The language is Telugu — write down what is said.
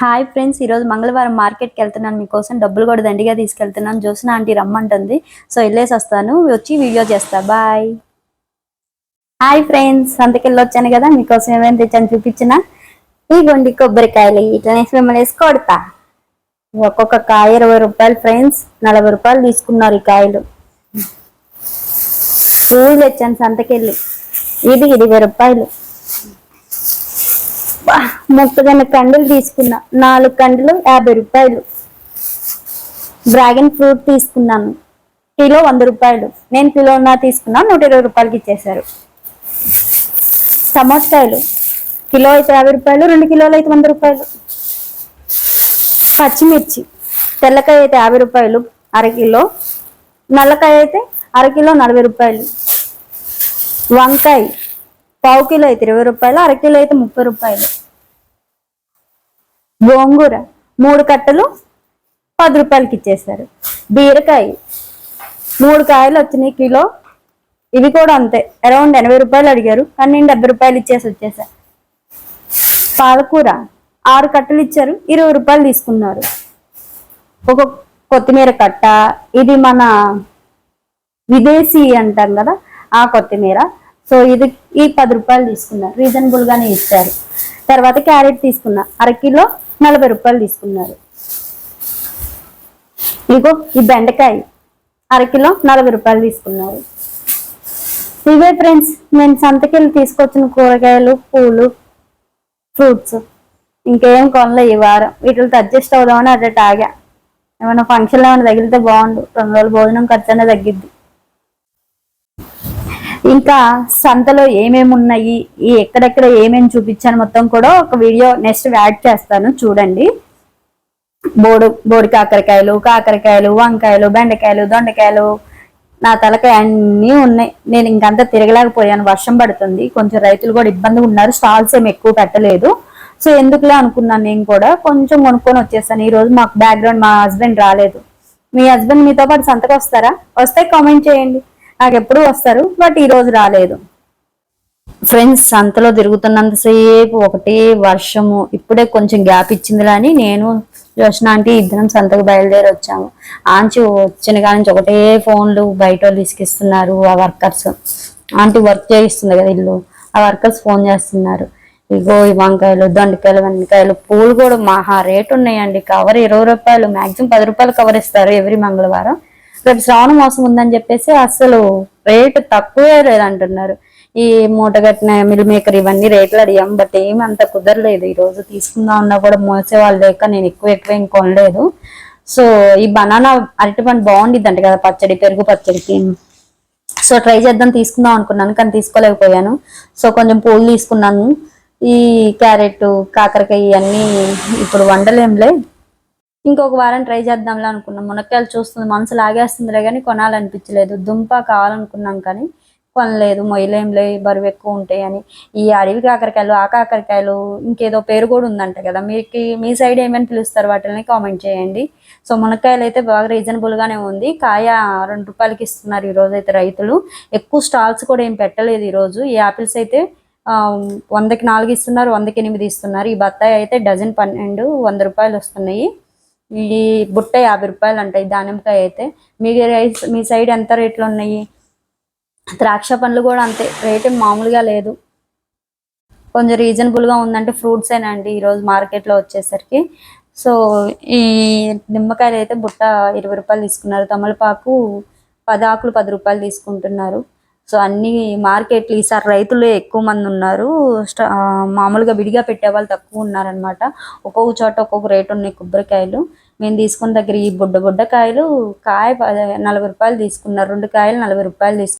హాయ్ ఫ్రెండ్స్ ఈరోజు మంగళవారం మార్కెట్కి వెళ్తున్నాను. మీకోసం డబ్బులు కూడా దండిగా తీసుకెళ్తున్నాను. జోసిన ఆంటీ రమ్మంటుంది. సో వెళ్ళేసి వస్తాను. వచ్చి వీడియో చేస్తా. బాయ్. హాయ్ ఫ్రెండ్స్ సంతకెళ్ళి వచ్చాను కదా. మీకోసం ఏమేమి తెచ్చాను చూపించిన? ఈ గొండి కొబ్బరికాయలు. ఇట్లా మిమ్మల్ని వేసి కొడతా. ఒక్కొక్క కాయ ఇరవై రూపాయలు ఫ్రెండ్స్. నలభై రూపాయలు తీసుకున్నారు ఈ కాయలు. పూలు తెచ్చాను సంతకెళ్ళి. ఇది ఇరవై రూపాయలు. బా, కండలు తీసుకున్నా. నాలుగు కండలు యాభై రూపాయలు. డ్రాగన్ ఫ్రూట్ తీసుకున్నాను. కిలో వంద రూపాయలు. నేను కిలోనా తీసుకున్నా నూట ఇరవై రూపాయలకి ఇచ్చేశారు. టమాటాలు కిలో అయితే యాభై రూపాయలు రెండు కిలోలు అయితే వంద రూపాయలు. పచ్చిమిర్చి. తెల్లకాయ అయితే యాభై రూపాయలు అరకిలో నల్లకాయ అయితే అరకిలో నలభై రూపాయలు. వంకాయ. పావు కిలో అయితే ఇరవై రూపాయలు అరకిలో అయితే ముప్పై రూపాయలు. గోంగూర మూడు కట్టలు పది రూపాయలకి ఇచ్చేసారు బీరకాయ మూడు కాయలు వచ్చినాయి కిలో. ఇవి కూడా అంతే. అరౌండ్ ఎనభై రూపాయలు అడిగారు. కానీ నేను డెబ్బై రూపాయలు ఇచ్చేసి వచ్చేసా. పాలకూర ఆరు కట్టలు ఇచ్చారు. ఇరవై రూపాయలు తీసుకున్నారు. ఒక కొత్తిమీర కట్ట ఇది మన విదేశీ అంటాం కదా ఆ కొత్తిమీర. సో ఇది ఈ పది రూపాయలు తీసుకున్నారు రీజనబుల్ గానే ఇచ్చారు. తర్వాత క్యారెట్ తీసుకున్నా. అరకిలో నలభై రూపాయలు తీసుకున్నారు. ఇగో ఈ బెండకాయ అరకిలో నలభై రూపాయలు తీసుకున్నారు. ఇవే ఫ్రెండ్స్ నేను సంతకెళ్ళి తీసుకొచ్చిన కూరగాయలు పూలు ఫ్రూట్స్ ఇంకేం కొనలే ఈ వారం. వీటితో అడ్జస్ట్ అవుదామని అడ్డట్ ఆగా ఏమైనా ఫంక్షన్లో ఏమైనా తగిలితే బాగుండు. రెండు రోజులు భోజనం ఖర్చు అనేది తగ్గిద్ది. ఇంకా సంతలో ఏమేమి ఉన్నాయి ఈ ఎక్కడెక్కడ ఏమేమి చూపించాను మొత్తం కూడా ఒక వీడియో నెక్స్ట్ యాడ్ చేస్తాను చూడండి. బోడు బోడి కాకరకాయలు కాకరకాయలు వంకాయలు బెండకాయలు దొండకాయలు నా తలకాయ అన్నీ ఉన్నాయి. నేను ఇంకంతా తిరగలేకపోయాను వర్షం పడుతుంది కొంచెం రైతులు కూడా ఇబ్బందిగా ఉన్నారు స్టాల్స్ ఏమి ఎక్కువ పెట్టలేదు. సో ఎందుకులే అనుకున్నాను నేను కూడా కొంచెం కొనుక్కొని వచ్చేసాను. ఈరోజు మాకు బ్యాక్గ్రౌండ్ మా హస్బెండ్ రాలేదు. మీ హస్బెండ్ మీతో పాటు సంతకు వస్తారా? వస్తే కామెంట్ చేయండి. నాకు ఎప్పుడు వస్తారు బట్ ఈ రోజు రాలేదు. ఫ్రెండ్స్ సంతలో తిరుగుతున్నంతసేపు ఒకటే వర్షము ఇప్పుడే కొంచెం గ్యాప్ ఇచ్చింది అని నేను యోచన ఆంటీ ఇద్దరం సంతకు బయలుదేరి వచ్చాము. ఆంటీ వచ్చిన కాడి నుంచి ఒకటే ఫోన్లు బయట వాళ్ళు తీసుకిస్తున్నారు ఆ వర్కర్స్. ఆంటీ వర్క్ చేయిస్తుంది కదా ఇల్లు ఆ వర్కర్స్ ఫోన్ చేస్తున్నారు. ఇగో ఈ వంకాయలు దొండకాయలు వెండకాయలు పూలు కూడా మహా రేటు ఉన్నాయండి. కవర్ ఇరవై రూపాయలు మాక్సిమం పది రూపాయలు కవర్ ఇస్తారు ఎవ్రీ మంగళవారం. రేపు శ్రావణ మాసం ఉందని చెప్పేసి అసలు రేటు తక్కువే లేదంటున్నారు ఈ మూటగట్టిన మిల్ మేకర్ ఇవన్నీ రేట్లు అడిగాం బట్ ఏమి అంత కుదరలేదు. ఈరోజు తీసుకుందాం ఉన్నా కూడా మోసే వాళ్ళు లేక నేను ఎక్కువ ఎక్కువ ఏం కొనలేదు. సో ఈ బనానా అరటిపండు బాగుండిద్దంట కదా పచ్చడి పెరుగు పచ్చడికి. సో ట్రై చేద్దాం తీసుకుందాం అనుకున్నాను కానీ తీసుకోలేకపోయాను. సో కొంచెం పూలు తీసుకున్నాను. ఈ క్యారెట్ కాకరకాయ ఇవన్నీ ఇప్పుడు వండలేంలే. ఇంకొక వారం ట్రై చేద్దాంలే అనుకున్నాం. మునక్కాయలు చూస్తుంది మనసు లాగేస్తుందిలే కానీ కొనాలనిపించలేదు. దుంప కావాలనుకున్నాం కానీ కొనలేదు. మొయ్యలేంలే బరువు ఎక్కువ ఉంటాయి అని. ఈ అడవి కాకరకాయలు ఆ కాకరకాయలు ఇంకేదో పేరు కూడా ఉందంట కదా. మీకు మీ సైడ్ ఏమని పిలుస్తారు వాటిని కామెంట్ చేయండి. సో మునక్కాయలు అయితే బాగా రీజనబుల్ గానే ఉంది. కాయ రెండు రూపాయలకి ఇస్తున్నారు ఈ రోజు అయితే రైతులు. ఎక్కువ స్టాల్స్ కూడా ఏం పెట్టలేదు ఈరోజు. ఈ యాపిల్స్ అయితే వందకి నాలుగు ఇస్తున్నారు వందకి ఎనిమిది ఇస్తున్నారు. ఈ బత్తాయి అయితే డజన్ పన్నెండు వంద రూపాయలు వస్తున్నాయి. ఈ బుట్ట యాభై రూపాయలు అంటాయి దానిమ్మకాయ అయితే. మీ రైస్ మీ సైడ్ ఎంత రేట్లు ఉన్నాయి? ద్రాక్ష పండ్లు కూడా అంతే రేట్ మామూలుగా లేదు. కొంచెం రీజనబుల్గా ఉందంటే ఫ్రూట్స్ అండి ఈరోజు మార్కెట్లో వచ్చేసరికి. సో ఈ నిమ్మకాయలు అయితే బుట్ట ఇరవై రూపాయలు తీసుకున్నారు. తమలపాకు పది ఆకులు పది రూపాయలు తీసుకుంటున్నారు. సో అన్ని మార్కెట్లు ఈసారి రైతులు ఎక్కువ మంది ఉన్నారు. మామూలుగా విడిగా పెట్టే వాళ్ళు తక్కువ ఉన్నారనమాట ఒక్కొక్క చోట ఒక్కొక్క రేటు ఉన్నాయి కొబ్బరికాయలు. మేము తీసుకున్న దగ్గర ఈ బుడ్డ బుడ్డ కాయలు కాయ నలభై రూపాయలు తీసుకున్నారు. రెండు కాయలు నలభై రూపాయలు తీసుకున్నారు.